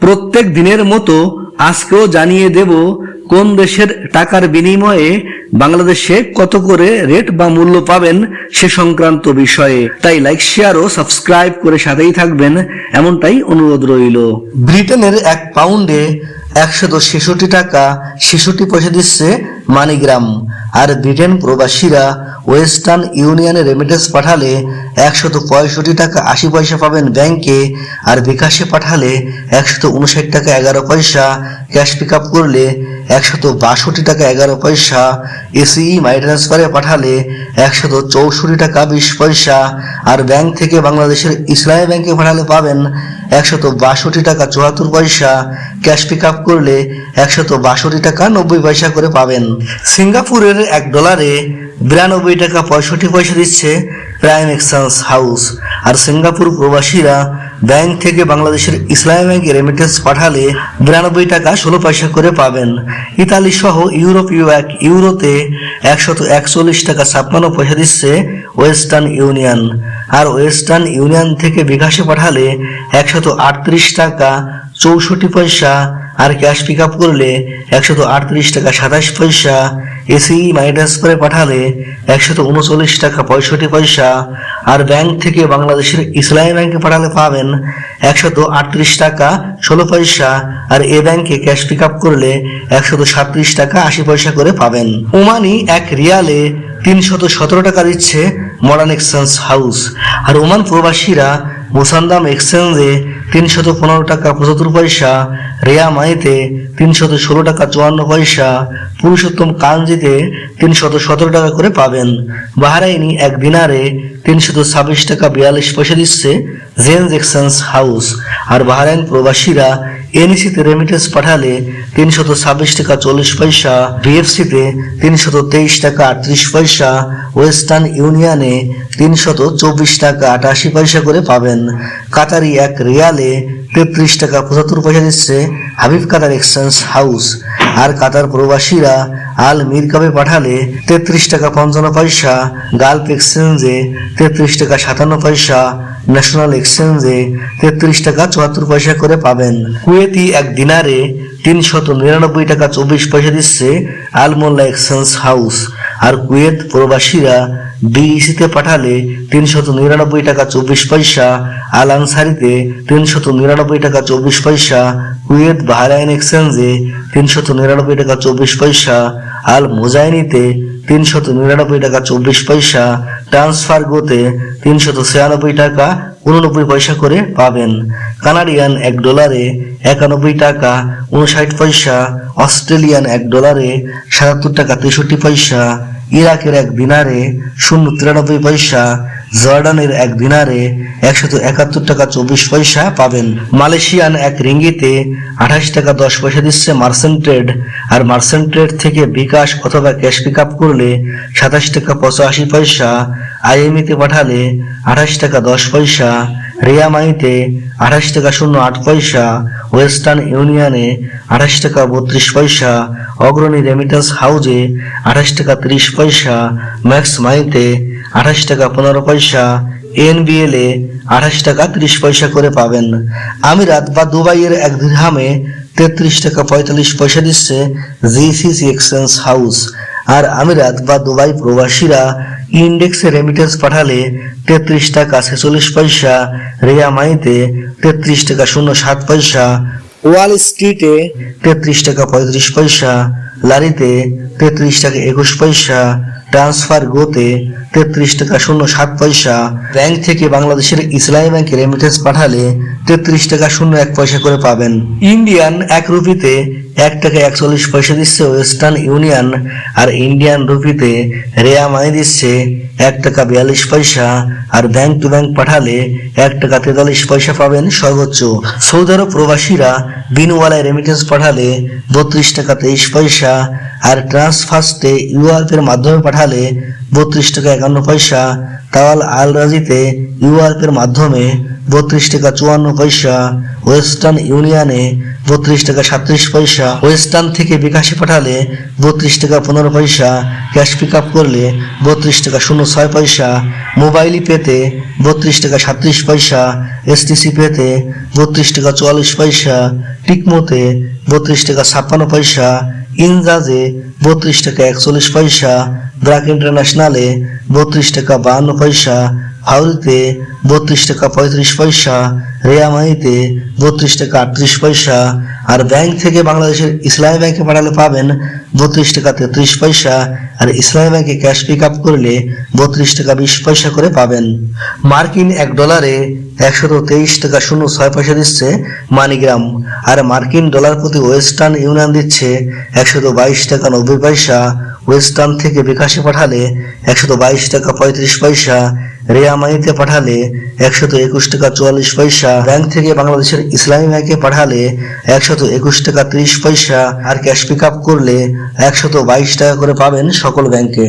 প্রত্যেক দিনের মতো আজকেও জানিয়ে দেব কোন দেশের টাকার বিনিময়ে বাংলাদেশে কত করে রেট বা মূল্য পাবেন সে সংক্রান্ত বিষয়ে। তাই লাইক শেয়ার ও সাবস্ক্রাইব করে সাথেই থাকবেন, এমনটাই অনুরোধ রইল। ব্রিটেনের এক পাউন্ডে একশত ছেষট্টি টাকা, ছেষট্টি পয়সা দিচ্ছে মানিগ্রাম। আর ব্রিটেন প্রবাসীরা ওয়েস্টার্ন ইউনিয়নে রেমিটেন্স পাঠালে একশত পঁয়ষট্টি টাকা আশি পয়সা পাবেন ব্যাংকে আর বিকাশে পাঠালে একশত উনষাট টাকা এগারো পয়সা। ক্যাশ পিক আপ করলে একশত বাষট্টি টাকা এগারো পয়সা এসিই মাই ট্রান্সফারে পাঠালে একশত চৌষট্টি টাকা বিশ পয়সা, আর ব্যাংক থেকে বাংলাদেশের ইসলামী ব্যাংকে পাঠালে পাবেন একশত বাষট্টি টাকা চুয়াত্তর পয়সা ক্যাশ পিক আপ করলে একশত বাষট্টি টাকা নব্বই পয়সা করে পাবেন। সিঙ্গাপুরের এক ডলারে বিরানব্বই টাকা পঁয়ষট্টি পয়সা দিচ্ছে প্রাইম এক্সচেঞ্জ হাউস আর সিঙ্গাপুর প্রবাসীরা ব্যাংক থেকে বাংলাদেশের ইসলামী ব্যাংকে রেমিটেন্স পাঠালে বিরানব্বই টাকা ষোলো পয়সা করে পাবেন। ইতালি সহ ইউরোপীয় এক ইউরোতে একশত একচল্লিশ টাকা ছাপ্পান্ন পয়সা দিচ্ছে ওয়েস্টার্ন ইউনিয়ন। আর ওয়েস্টার্ন ইউনিয়ন থেকে বিকাশে পাঠালে একশত আটত্রিশ টাকা চৌষট্টি পয়সা, আর ক্যাশ পিক আপ করলে একশত আটত্রিশ টাকা সাতাশ পয়সা এসি মানি করে পাঠালে একশত উনচল্লিশ টাকা পঁয়ষট্টি পয়সা, আর ব্যাংক থেকে বাংলাদেশের ইসলামী ব্যাংকে পাঠালে পাবেন একশত আটত্রিশ টাকা ষোলো পয়সা, আর এ ব্যাংকে ক্যাশ পিক আপ করলে একশত সাতত্রিশ টাকা আশি পয়সা করে পাবেন। ওমানি এক রিয়ালে তিনশত সতেরো টাকা দিচ্ছে মডার্ন এক্সচেঞ্জ হাউস। আর ওমান প্রবাসীরা মোসান্দাম এক্সচেঞ্জে তিনশত পনেরো টাকা পঁচাত্তর পয়সা, রেয়া মাইতে তিনশত ষোলো টাকা চুয়ান্ন পয়সা, পুরুষোত্তম কাঞ্জিতে তিনশত সতেরো টাকা করে পাবেন। বাহারাইনি এক দিনারে তিনশত ছাব্বিশ টাকা বিয়াল্লিশ পয়সা দিচ্ছে জেন্স এক্সচেঞ্জ হাউস। আর বাহারাইন প্রবাসীরা এনইসিতে রেমিটেন্স পাঠালে তিনশত ছাব্বিশ টাকা চল্লিশ পয়সা বিএফসিতে তিনশত তেইশ টাকা আটত্রিশ পয়সা, ওয়েস্টার্ন ইউনিয়নে তিনশত চব্বিশ টাকা আটাশি পয়সা করে পাবেন। কাতারি এক রিয়ালে তেত্রিশ টাকা পঁচাত্তর পয়সা দিচ্ছে হাবিব কাতার এক্সচেঞ্জ হাউস। আর কাতার প্রবাসীরা আল মিরকাবে পাঠালে তেত্রিশ টাকা পঞ্চান্ন পয়সা, গালফ এক্সচেঞ্জে তেত্রিশ টাকা সাতান্ন পয়সা, ন্যাশনাল এক্সচেঞ্জে তেত্রিশ টাকা চুয়াত্তর পয়সা করে পাবেন। কুয়েতি এক দিনারে তিনশত নিরানব্বই টাকা চব্বিশ পয়সা দিচ্ছে আলমোল্লা এক্সচেঞ্জ হাউস। আর কুয়েত প্রবাসীরা বিইসিতে পাঠালে তিনশত নিরানব্বই টাকা চব্বিশ পয়সা, আল আনসারিতে তিনশত নিরানব্বই টাকা চব্বিশ পয়সা, কুয়েত বাহরাইন এক্সচেঞ্জে তিনশত নিরানব্বই টাকা চব্বিশ পয়সা। আল মোজাইনিতে তিনশত নিরানব্বই টাকা চব্বিশ পয়সা। ট্রান্সফার গোতে তিনশত ছিয়ানব্বই টাকা উননব্বই পয়সা করে পাবেন। কানাডিয়ান এক ডলারে একানব্বই টাকা উনষাট পয়সা। অস্ট্রেলিয়ান এক ডলারে সাতাত্তর টাকা তেষট্টি পয়সা। ইরাকের এক দিনারে শূন্য তিরানব্বই পয়সা। জর্ডানের এক দিনারে একশত একাত্তর টাকা চব্বিশ পয়সা পাবেন। মালয়েশিয়ান এক রিঙ্গিতে আঠাশ টাকা দশ পয়সা দিচ্ছে মার্সেন্ট ট্রেড, আর মার্সেন্ট ট্রেড থেকে বিকাশ অথবা ক্যাশ পিক আপ করলে সাতাশ টাকা পঁচাশি পয়সা, আইএমইতে পাঠালে আঠাশ টাকা দশ পয়সা, রিয়ামাইতে আঠাশ টাকা শূন্য আট পয়সা, ওয়েস্টার্ন ইউনিয়নে আঠাশ টাকা বত্রিশ পয়সা, অগ্রণী রেমিটেন্স হাউজে আঠাশ টাকা ত্রিশ পয়সা, ম্যাক্স মাইতে আঠাশ টাকা পনেরো পয়সা এনবিএল এ আঠাশ টাকা ত্রিশ পয়সা করে পাবেন। আমিরাত বা দুবাইয়ের এক দিরহামে তেত্রিশ টাকা পঁয়তাল্লিশ পয়সা দিচ্ছে জিসিসি এক্সচেঞ্জ হাউস আর আমিরাত বা দুবাই প্রবাসীরা ইন্ডেক্সে রেমিটেন্স পাঠালে তেত্রিশ টাকা ছেচল্লিশ পয়সা, রেয়া মাইতে তেত্রিশ টাকা শূন্য সাত পয়সা, ওয়াল স্ট্রিটে তেত্রিশ টাকা পঁয়ত্রিশ পয়সা, লারিতে তেত্রিশ টাকা একুশ পয়সা ট্রান্সফার গোতে তেত্রিশ টাকা শূন্য সাত পয়সা। ব্যাংক থেকে বাংলাদেশের ইসলামী ব্যাংকে রেমিটেন্স পাঠালে তেত্রিশ টাকা শূন্য এক পয়সা করে পাবেন। ইন্ডিয়ান এক রুপিতে এক টাকা একচল্লিশ পয়সা দিচ্ছে ওয়েস্টার্ন ইউনিয়ন, আর ইন্ডিয়ান রুপিতে রেয়া মানি দিচ্ছে এক টাকা বিয়াল্লিশ পয়সা, আর ব্যাংক টু ব্যাংক পাঠালে এক টাকা তেতাল্লিশ পয়সা পাবেন সর্বোচ্চ। সৌদি আরব প্রবাসীরা বিনওয়ালায় রেমিটেন্স পাঠালে বত্রিশ টাকা তেইশ পয়সা, আর ট্রান্সফার্স্টে ইউআরপের মাধ্যমে পাঠালে বত্রিশ টাকা একান্ন পয়সা, তাওয়াল আল রাজিতে ইউআরপের মাধ্যমে বত্রিশ টাকা চুয়ান্ন পয়সা, ওয়েস্টার্ন ইউনিয়নে বত্রিশ টাকা সাত্রিশ পয়সা, ওয়েস্টার্ন থেকে বিকাশে পাঠালে বত্রিশ টাকা পনেরো পয়সা, ক্যাশ পিক আপ করলে বত্রিশ টাকা শূন্য ছয় পয়সা মোবাইলই পেতে বত্রিশ টাকা সাত্রিশ পয়সা এসটিসি পেতে বত্রিশ টাকা চুয়াল্লিশ পয়সা, টিকমোতে বত্রিশ টাকা ছাপ্পান্ন পয়সা ইনজাজে বত্রিশ টাকা একচল্লিশ পয়সা ব্রাক ইন্টারন্যাশনালে বত্রিশ টাকা বাহান্ন পয়সা, হাউরিতে বত্রিশ টাকা পঁয়ত্রিশ পয়সা রেয়ামাইতে বত্রিশ টাকা আটত্রিশ পয়সা, আর ব্যাংক থেকে বাংলাদেশের ইসলামী ব্যাংকে পাঠালে পাবেন বত্রিশ টাকা তেত্রিশ পয়সা, আর ইসলামী ব্যাংকে ক্যাশ পিক আপ করলে বত্রিশ টাকা বিশ পয়সা করে পাবেন। মার্কিন এক ডলারে একশত তেইশ টাকা শূন্য ছয় পয়সা দিচ্ছে মানিগ্রাম, আর মার্কিন ডলার প্রতি ওয়েস্টার্ন ইউনিয়ন দিচ্ছে একশত বাইশ টাকা নব্বই পয়সা, ওয়েস্টার্ন থেকে বিকাশে পাঠালে একশত বাইশ টাকা পঁয়ত্রিশ পয়সা রেয়ামাইতে পাঠালে একশত একুশ টাকা চুয়াল্লিশ পয়সা ব্যাংক থেকে বাংলাদেশের ইসলামী ব্যাংকে পাঠালে একশত একুশ টাকা ত্রিশ পয়সা আর ক্যাশ পিক আপ করলে একশত বাইশ টাকা করে পাবেন সকল ব্যাংকে।